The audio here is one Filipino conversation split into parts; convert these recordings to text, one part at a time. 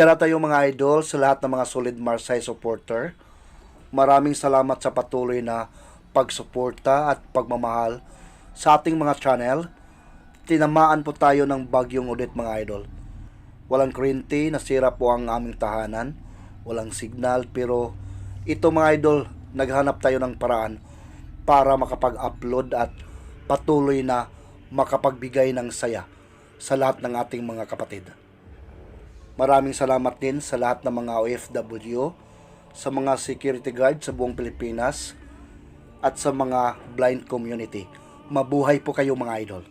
Share tayo mga idol sa lahat ng mga solid Marsay supporter. Maraming salamat sa patuloy na pagsuporta at pagmamahal sa ating mga channel. Tinamaan po tayo ng bagyong ulit mga idol. Walang kuryente, nasira po ang aming tahanan. Walang signal pero ito mga idol, naghanap tayo ng paraan para makapag-upload at patuloy na makapagbigay ng saya sa lahat ng ating mga kapatid. Maraming salamat din sa lahat ng mga OFW, sa mga security guard sa buong Pilipinas, at sa mga blind community. Mabuhay po kayo mga idol.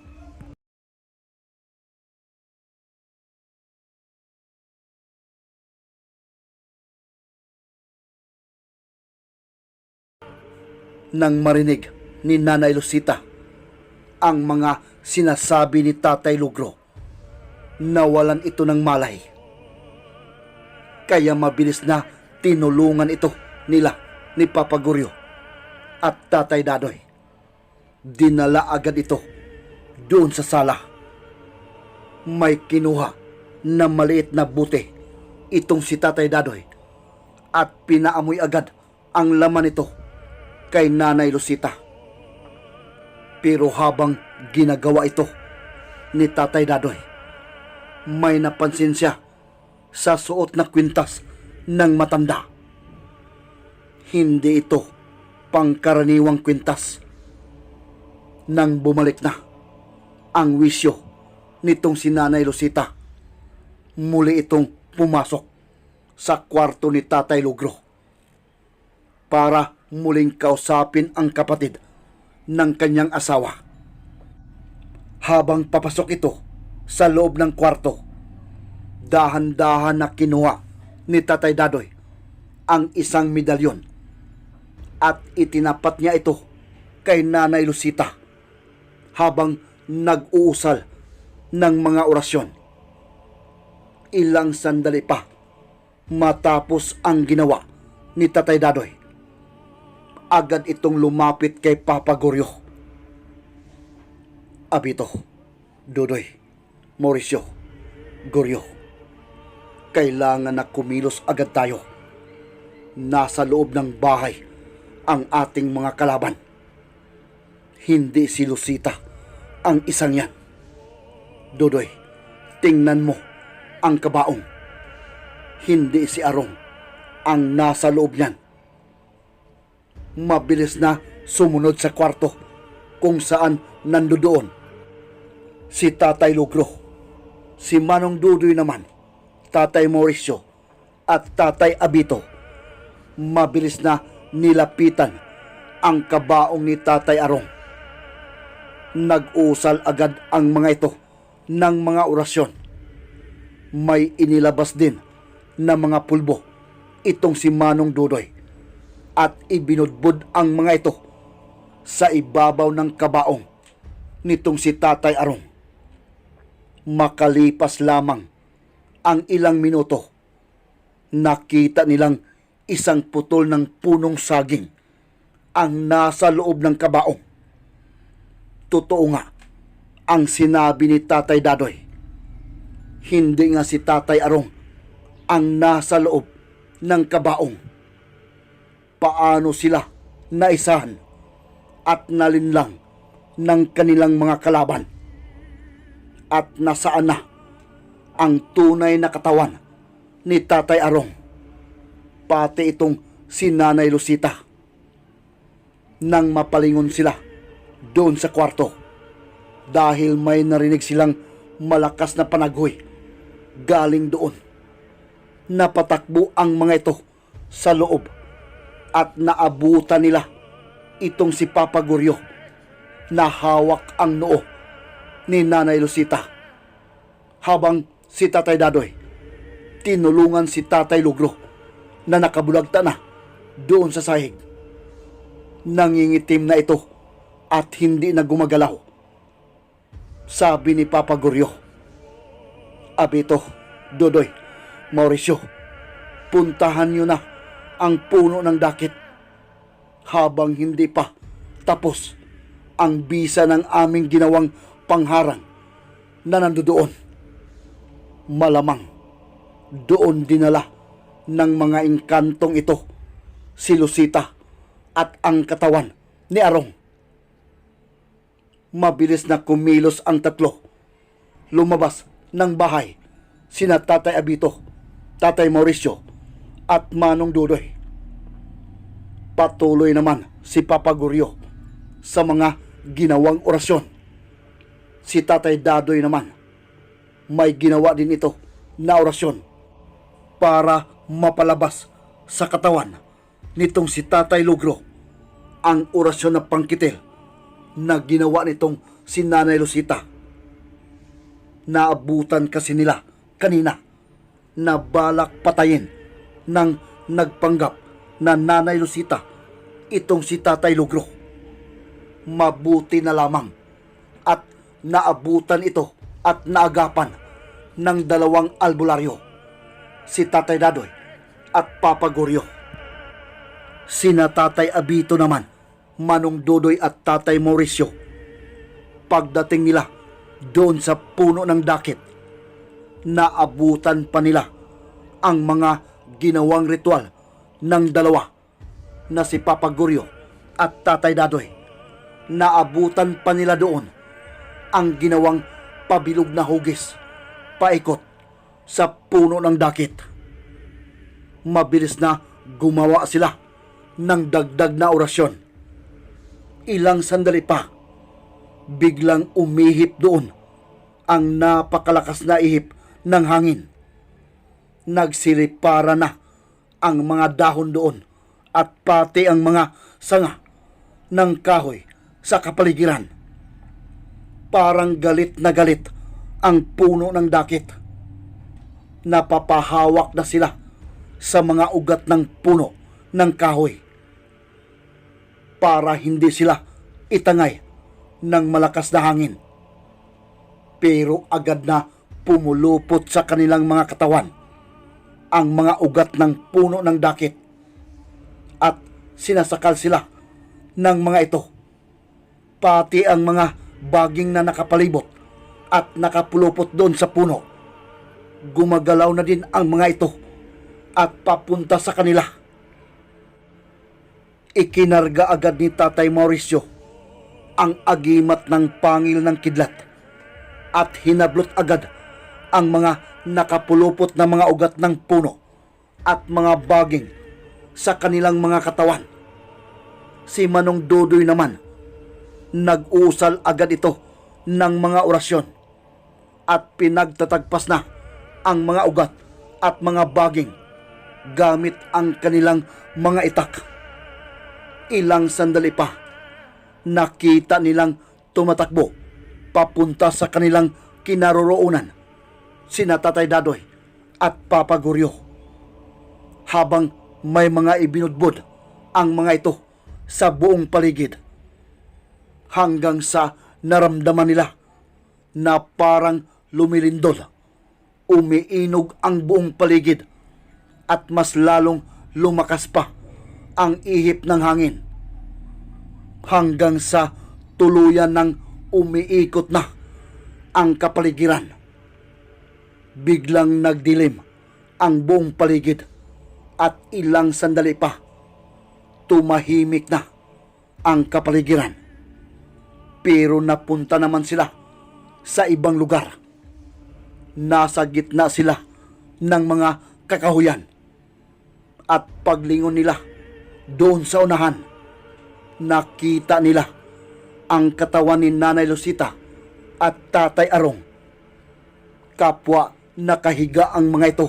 Nang marinig ni Nanay Lucita ang mga sinasabi ni Tatay Lugro, nawalan ito ng malay kaya mabilis na tinulungan ito nila ni Papa Guryo at Tatay Dadoy. Dinala agad ito doon sa sala. May kinuha na maliit na buti itong si Tatay Dadoy at pinaamoy agad ang laman nito kay Nanay Lucita. Pero habang ginagawa ito ni Tatay Dadoy, may napansin siya sa suot na kwintas ng matanda. Hindi ito pangkaraniwang kwintas. Nang bumalik na ang wisyo nitong si Nanay Lucita, muli itong pumasok sa kwarto ni Tatay Lugro para muling kausapin ang kapatid ng kanyang asawa. Habang papasok ito sa loob ng kwarto, dahan-dahan na kinuha ni Tatay Dadoy ang isang medalyon at itinapat niya ito kay Nanay Lucita habang nag-uusal ng mga orasyon. Ilang sandali pa matapos ang ginawa ni Tatay Dadoy. Agad itong lumapit kay Papa Goryo. Abito, Dodoy, Mauricio, Goryo kailangan na kumilos agad tayo. Nasa loob ng bahay ang ating mga kalaban. Hindi si Lucita ang isang yan. Dodoy, tingnan mo ang kabaong. Hindi si Arong ang nasa loob niyan. Mabilis na sumunod sa kwarto kung saan nandoon. Si Tatay Lugro. Si Manong Dudoy naman Tatay Mauricio at Tatay Abito. Mabilis na nilapitan ang kabaong ni Tatay Arong. Nag-usal agad ang mga ito ng mga orasyon. May inilabas din na mga pulbo itong si Manong Dudoy at ibinudbud ang mga ito sa ibabaw ng kabaong nitong si Tatay Arong. Makalipas lamang ang ilang minuto, nakita nilang isang putol ng punong saging ang nasa loob ng kabaong. Totoo nga ang sinabi ni Tatay Dadoy. Hindi nga si Tatay Arong ang nasa loob ng kabaong. Paano sila naisahan at nalinlang ng kanilang mga kalaban? At nasaan na ang tunay na katawan ni Tatay Arong. Pati itong si Nanay Lucita. Nang mapalingon sila doon sa kwarto dahil may narinig silang malakas na panagoy galing doon. Napatakbo ang mga ito sa loob at naabutan nila itong si Papa Guryo na hawak ang noo ni Nanay Lucita habang si Tatay Dadoy. Tinulungan si Tatay Lugro na nakabulagta na doon sa sahig. Nangingitim na ito at hindi na gumagalaw. Sabi ni Papa Guryo, Abito, Dodoy, Mauricio, puntahan nyo na ang puno ng dakit habang hindi pa tapos ang bisa ng aming ginawang pangharang na nandoon malamang Doon dinala ng mga engkantong ito si Lucita at ang katawan ni Arong. Mabilis na kumilos ang tatlo. Lumabas ng bahay sina Tatay Abito, Tatay Mauricio at Manong Dudoy. Patuloy naman si Papa Guryo sa mga ginawang orasyon. Si Tatay Dadoy naman may ginawa din ito na orasyon para mapalabas sa katawan nitong si Tatay Lugro ang orasyon na pangkitil na ginawa nitong si Nanay Lucita. Naabutan kasi nila kanina na balak patayin ng nagpanggap na Nanay Lucita itong si Tatay Lugro. Mabuti na lamang at naabutan ito at naagapan ng dalawang albularyo, si Tatay Dadoy at Papa Goryo. Sina Tatay Abito naman, Manong Dodoy at Tatay Mauricio. Pagdating nila doon sa puno ng dakit, naabutan pa nila ang mga ginawang ritual ng dalawa na si Papa Goryo at Tatay Dadoy. Naabutan pa nila doon ang ginawang pabilog na hugis paikot sa puno ng dakit. Mabilis na gumawa sila ng dagdag na orasyon. Ilang sandali pa, biglang umihip doon ang napakalakas na ihip ng hangin. Nagsilipara na ang mga dahon doon at pati ang mga sanga ng kahoy sa kapaligiran. Parang galit na galit ang puno ng dakit. Napapahawak na sila sa mga ugat ng puno ng kahoy para hindi sila itangay ng malakas na hangin. Pero agad na pumulupot sa kanilang mga katawan ang mga ugat ng puno ng dakit at sinasakal sila ng mga ito. Pati ang mga baging na nakapalibot at nakapulupot doon sa puno. Gumagalaw na din ang mga ito at papunta sa kanila. Ikinarga agad ni Tatay Mauricio ang agimat ng pangil ng kidlat at hinablot agad ang mga nakapulupot na mga ugat ng puno at mga baging sa kanilang mga katawan. Si Manong Dodoy naman, nag-usal agad ito ng mga orasyon at pinagtatagpas na ang mga ugat at mga baging gamit ang kanilang mga itak. Ilang sandali pa, nakita nilang tumatakbo papunta sa kanilang kinaroroonan sina Tatay Dadoy at Papa Guryo. Habang may mga ibinudbod ang mga ito sa buong paligid. Hanggang sa naramdaman nila na parang lumilindol. Umiinog ang buong paligid at mas lalong lumakas pa ang ihip ng hangin. Hanggang sa tuluyan ng umiikot na ang kapaligiran. Biglang nagdilim ang buong paligid at ilang sandali pa tumahimik na ang kapaligiran. Pero napunta naman sila sa ibang lugar. Nasa gitna sila ng mga kakahuyan. At paglingon nila doon sa unahan, nakita nila ang katawan ni Nanay Lucita at Tatay Arong. Kapwa nakahiga ang mga ito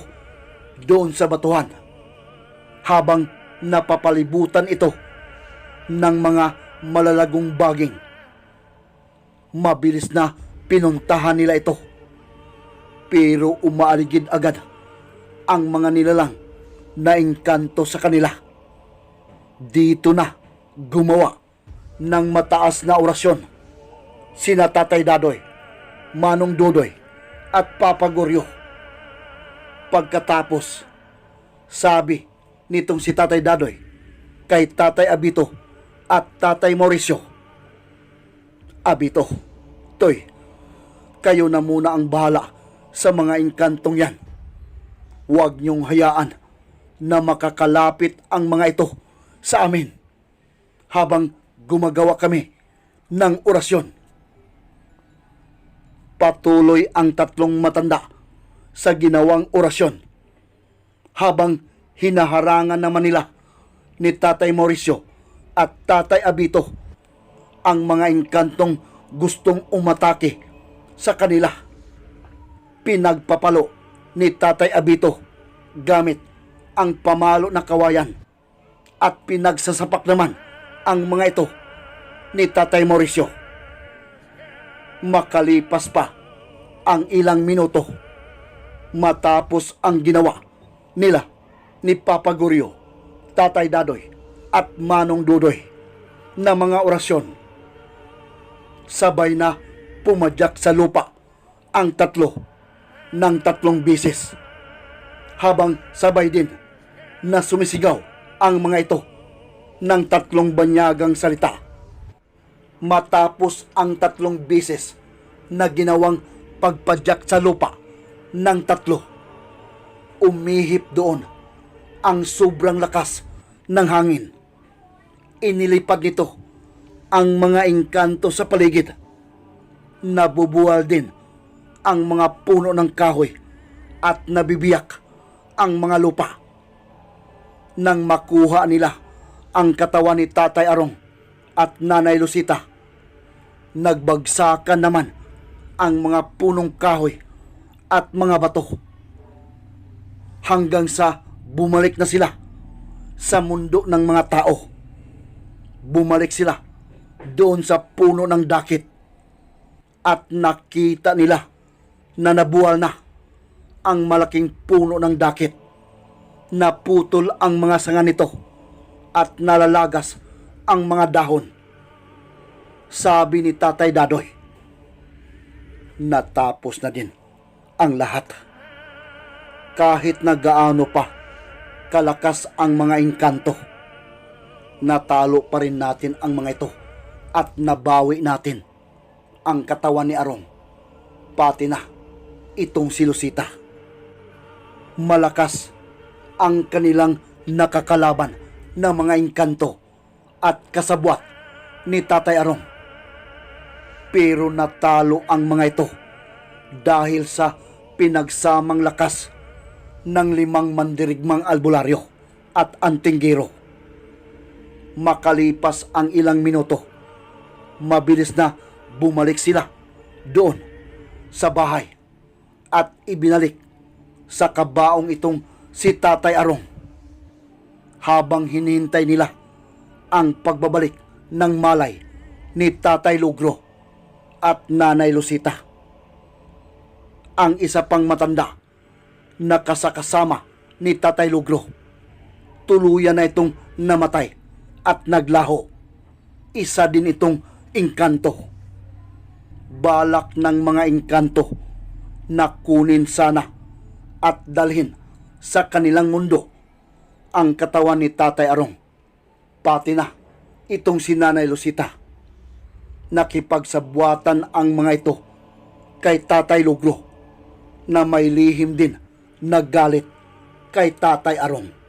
doon sa batuhan habang napapalibutan ito ng mga malalagong baging. Mabilis na pinuntahan nila ito. Pero umaaligid agad ang mga nilalang na engkanto sa kanila. Dito na gumawa ng mataas na orasyon sina Tatay Dadoy, Manong Dodoy at Papa Goryo. Pagkatapos, sabi nitong si Tatay Dadoy kay Tatay Abito at Tatay Mauricio. Abito, Toy, kayo na muna ang bahala sa mga engkantong yan. Huwag niyong hayaan na makakalapit ang mga ito sa amin habang gumagawa kami ng orasyon. Patuloy ang tatlong matanda sa ginawang orasyon habang hinaharangan naman nila ni Tatay Mauricio at Tatay Abito ang mga engkantong gustong umatake sa kanila. Pinagpapalo ni Tatay Abito gamit ang pamalo na kawayan at pinagsasapak naman ang mga ito ni Tatay Mauricio. Makalipas pa ang ilang minuto matapos ang ginawa nila ni Papa Gurio, Tatay Dadoy at Manong Dudoy na mga orasyon. Sabay na pumadyak sa lupa ang tatlo ng tatlong bisis habang sabay din na sumisigaw ang mga ito ng tatlong banyagang salita. Matapos ang tatlong bisis na ginawang pagpadyak sa lupa ng tatlo, umihip doon ang sobrang lakas ng hangin. Inilipad nito ang mga engkanto sa paligid. Nabubuwal din ang mga puno ng kahoy at nabibiyak ang mga lupa. Nang makuha nila ang katawan ni Tatay Arong at Nanay Lucita, nagbagsakan naman ang mga punong kahoy at mga bato. Hanggang sa bumalik na sila sa mundo ng mga tao. Bumalik sila doon sa puno ng dakit at nakita nila na nabuwal na ang malaking puno ng dakit. Naputol ang mga sanga nito at nalalagas ang mga dahon. Sabi ni Tatay Dadoy, natapos na din ang lahat. Kahit na gaano pa kalakas ang mga engkanto, natalo pa rin natin ang mga ito at nabawi natin ang katawan ni Arong. Pati na itong si Lucita. Malakas ang kanilang nakakalaban na mga engkanto at kasabwat ni Tatay Arong. Pero natalo ang mga ito dahil sa pinagsamang lakas ng limang mandirigmang albularyo at antinggero. Makalipas ang ilang minuto, mabilis na bumalik sila doon sa bahay at ibinalik sa kabaong itong si Tatay Arong. Habang hinihintay nila ang pagbabalik ng malay ni Tatay Lugro at Nanay Lucita. Ang isa pang matanda na kasakasama ni Tatay Lugro. Tuluyan na itong namatay at naglaho. Isa din itong engkanto. Balak ng mga engkanto na kunin sana at dalhin sa kanilang mundo ang katawan ni Tatay Arong. Pati na itong si Nanay Lucita. Nakipagsabwatan ang mga ito kay Tatay Lugro na may lihim din naggalit kay Tatay Arong.